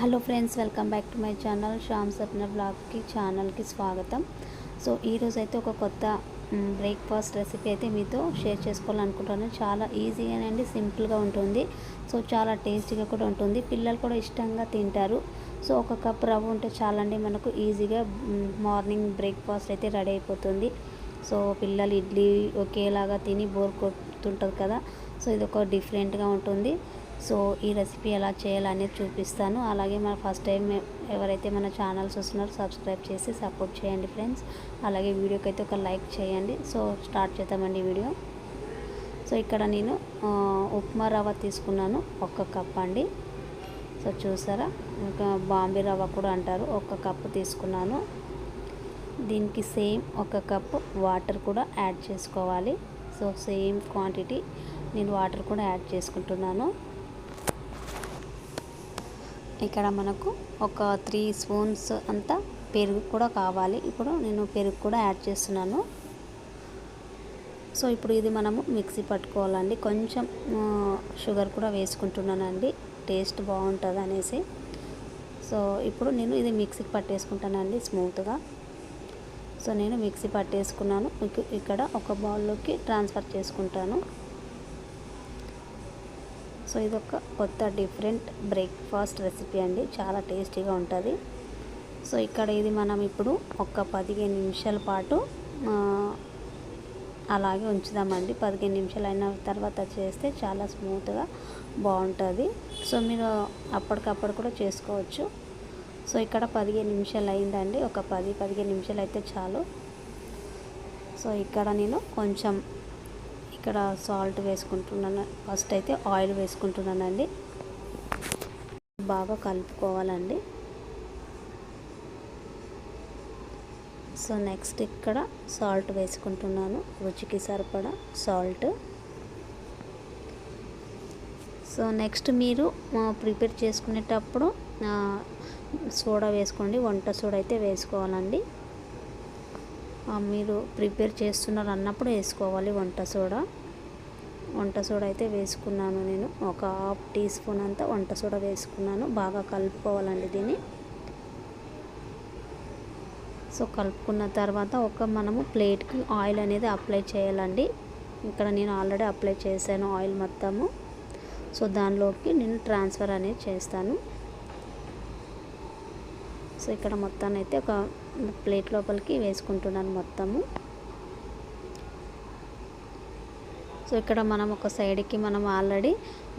Hello friends welcome back to my channel. Shyam Sapna బ్లాగ్కి ఛానల్కి స్వాగతం. So ఈరోజు అయితే ఒక కొత్త బ్రేక్ఫాస్ట్ రెసిపీ అయితే మీతో షేర్ చేసుకోవాలనుకుంటున్నాను. చాలా ఈజీగానండి సింపుల్గా ఉంటుంది. సో చాలా టేస్టీగా కూడా ఉంటుంది. పిల్లలు కూడా ఇష్టంగా తింటారు. సో ఒక కప్ రవ్వ ఉంటే చాలండి మనకు ఈజీగా మార్నింగ్ బ్రేక్ఫాస్ట్ అయితే రెడీ అయిపోతుంది. సో పిల్లలు ఇడ్లీ ఒకేలాగా తిని బోర్ కొట్టుంటుంది కదా. సో ఇది ఒక డిఫరెంట్గా ఉంటుంది. సో ఈ రెసిపీ ఎలా చేయాలనేది చూపిస్తాను. అలాగే మన ఫస్ట్ టైం ఎవరైతే మన ఛానల్స్ వస్తున్నారో సబ్స్క్రైబ్ చేసి సపోర్ట్ చేయండి ఫ్రెండ్స్. అలాగే వీడియోకి అయితే ఒక లైక్ చేయండి. సో స్టార్ట్ చేద్దామండి వీడియో. సో ఇక్కడ నేను ఉప్మా రవ్వ తీసుకున్నాను. ఒక్క కప్ అండి. సో చూసారా? ఇంకా బాంబే రవ్వ కూడా అంటారు. ఒక కప్పు తీసుకున్నాను. దీనికి సేమ్ ఒక కప్పు వాటర్ కూడా యాడ్ చేసుకోవాలి. సో సేమ్ క్వాంటిటీ నేను వాటర్ కూడా యాడ్ చేసుకుంటున్నాను. ఇక్కడ మనకు ఒక త్రీ స్పూన్స్ అంతా పెరుగు కూడా కావాలి. ఇప్పుడు నేను పెరుగు కూడా యాడ్ చేస్తున్నాను. సో ఇప్పుడు ఇది మనము మిక్సీ పట్టుకోవాలండి. కొంచెం షుగర్ కూడా వేసుకుంటున్నానండి. టేస్ట్ బాగుంటుంది అనేసి. సో ఇప్పుడు నేను ఇది మిక్సీకి పట్టేసుకుంటానండి స్మూత్గా. సో నేను మిక్సీ పట్టేసుకున్నాను. ఇక్కడ ఒక బౌల్లోకి ట్రాన్స్ఫర్ చేసుకుంటాను. సో ఇది ఒక కొత్త డిఫరెంట్ బ్రేక్ఫాస్ట్ రెసిపీ అండి. చాలా టేస్టీగా ఉంటుంది. సో ఇక్కడ ఇది మనం ఇప్పుడు ఒక పదిహేను నిమిషాల పాటు అలాగే ఉంచుదామండి. పదిహేను నిమిషాలు అయిన తర్వాత చేస్తే చాలా స్మూత్గా బాగుంటుంది. సో మీరు అప్పటికప్పుడు కూడా చేసుకోవచ్చు. సో ఇక్కడ పదిహేను నిమిషాలు అయిందండి. ఒక పది పదిహేను నిమిషాలు అయితే చాలు. సో ఇక్కడ నేను కొంచెం ఇక్కడ సాల్ట్ వేసుకుంటున్నాను. ఫస్ట్ అయితే ఆయిల్ వేసుకుంటున్నానండి. బాగా కలుపుకోవాలండి. సో నెక్స్ట్ ఇక్కడ సాల్ట్ వేసుకుంటున్నాను. రుచికి సరిపడా సాల్ట్. సో నెక్స్ట్ మీరు ప్రిపేర్ చేసుకునేటప్పుడు సోడా వేసుకోండి. వంట సోడా అయితే వేసుకోవాలండి. మీరు ప్రిపేర్ చేస్తున్నారు అన్నప్పుడు వేసుకోవాలి వంట సోడా. వంట సోడా అయితే వేసుకున్నాను నేను. ఒక హాఫ్ టీ స్పూన్ అంతా వంట సోడా వేసుకున్నాను. బాగా కలుపుకోవాలండి దీన్ని. సో కలుపుకున్న తర్వాత ఒక మనము ప్లేట్కి ఆయిల్ అనేది అప్లై చేయాలండి. ఇక్కడ నేను ఆల్రెడీ అప్లై చేశాను ఆయిల్ మొత్తము. సో దానిలోకి నేను ట్రాన్స్ఫర్ అనేది చేస్తాను. సో ఇక్కడ మొత్తాన్ని అయితే ఒక ప్లేట్ లోపలికి వేసుకుంటున్నాను మొత్తము. సో ఇక్కడ మనం ఒక సైడ్కి మనం ఆల్రెడీ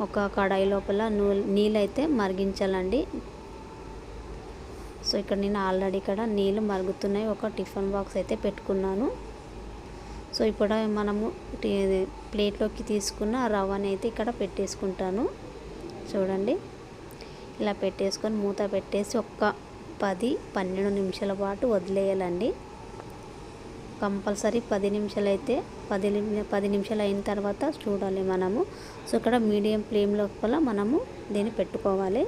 ఒక కడాయి లోపల నూ నీళ్ళు అయితే మరిగించాలండి. సో ఇక్కడ నేను ఆల్రెడీ ఇక్కడ నీళ్ళు మరుగుతున్నాయి. ఒక టిఫిన్ బాక్స్ అయితే పెట్టుకున్నాను. సో ఇప్పుడు మనము ప్లేట్లోకి తీసుకున్న రవ్వని అయితే ఇక్కడ పెట్టేసుకుంటాను. చూడండి. ఇలా పెట్టేసుకొని మూత పెట్టేసి ఒక్క పది పన్నెండు నిమిషాల పాటు వదిలేయాలండి. కంపల్సరీ పది నిమిషాలు అయితే పది పది నిమిషాలు అయిన తర్వాత చూడాలి మనము. సో ఇక్కడ మీడియం ఫ్లేమ్ లోపల మనము దీన్ని పెట్టుకోవాలి.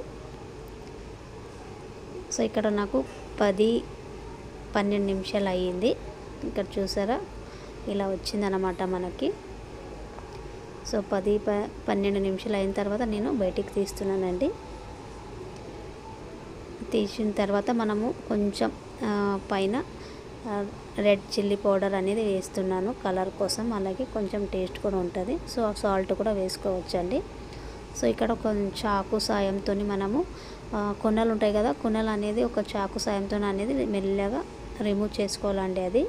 సో ఇక్కడ నాకు పది పన్నెండు నిమిషాలు అయ్యింది. ఇక్కడ చూసారా? ఇలా వచ్చిందనమాట మనకి. సో పది ప పన్నెండు నిమిషాలు అయిన తర్వాత నేను బయటికి తీస్తున్నానండి. తీసిన తర్వాత మనము కొంచెం పైన రెడ్ చిల్లీ పౌడర్ అనేది వేస్తున్నాను కలర్ కోసం. అలాగే కొంచెం టేస్ట్ కూడా ఉంటుంది. సో సాల్ట్ కూడా వేసుకోవచ్చండి. సో ఇక్కడ కొంచెం చాకు సాయంతో మనము కొనలు ఉంటాయి కదా కొనలు అనేది ఒక చాకు సాయంతో అనేది మెల్లగా రిమూవ్ చేసుకోవాలండి అది.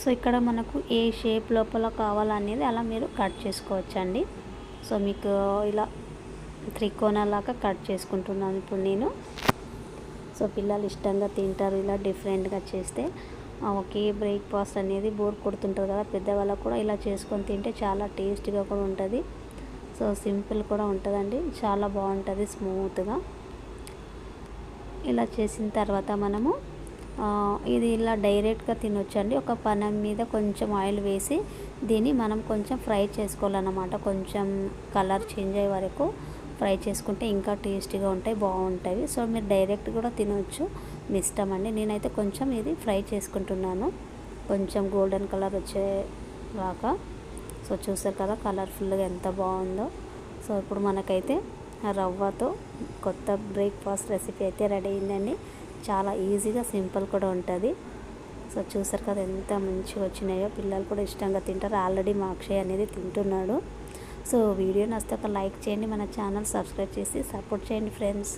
సో ఇక్కడ మనకు ఏ షేప్ లోపల కావాలనేది అలా మీరు కట్ చేసుకోవచ్చండి. సో మీకు ఇలా త్రికోణలాగా కట్ చేసుకుంటున్నాను ఇప్పుడు నేను. సో పిల్లలు ఇష్టంగా తింటారు ఇలా డిఫరెంట్గా చేస్తే ఒకే బ్రేక్ఫాస్ట్ అనేది బోర్ కొడుతుంటారు కదా పెద్దవాళ్ళకు కూడా ఇలా చేసుకొని తింటే చాలా టేస్టీగా కూడా ఉంటుంది. సో సింపుల్ కూడా ఉంటుందండి చాలా బాగుంటుంది స్మూత్గా. ఇలా చేసిన తర్వాత మనము ఇది ఇలా డైరెక్ట్గా తినొచ్చండి. ఒక పనం మీద కొంచెం ఆయిల్ వేసి దీన్ని మనం కొంచెం ఫ్రై చేసుకోవాలన్నమాట. కొంచెం కలర్ చేంజ్ అయ్యే వరకు ఫ్రై చేసుకుంటే ఇంకా టేస్టీగా ఉంటాయి బాగుంటాయి. సో మీరు డైరెక్ట్ కూడా తినవచ్చు మీ ఇష్టం అండి. నేనైతే కొంచెం ఇది ఫ్రై చేసుకుంటున్నాను. కొంచెం గోల్డెన్ కలర్ వచ్చేలాగా. సో చూసారు కదా కలర్ఫుల్గా ఎంత బాగుందో. సో ఇప్పుడు మనకైతే రవ్వతో కొత్త బ్రేక్ఫాస్ట్ రెసిపీ అయితే రెడీ అయిందండి. చాలా ఈజీగా సింపుల్ కూడా ఉంటుంది. సో చూసారు కదా ఎంత మంచిగా వచ్చినాయో. పిల్లలు కూడా ఇష్టంగా తింటారు. ఆల్రెడీ మా అక్షయ్ అనేది తింటున్నాడు. సో వీడియో నచ్చితే ఒక లైక్ చేయండి మన ఛానల్ సబ్స్క్రైబ్ చేసి సపోర్ట్ చేయండి ఫ్రెండ్స్.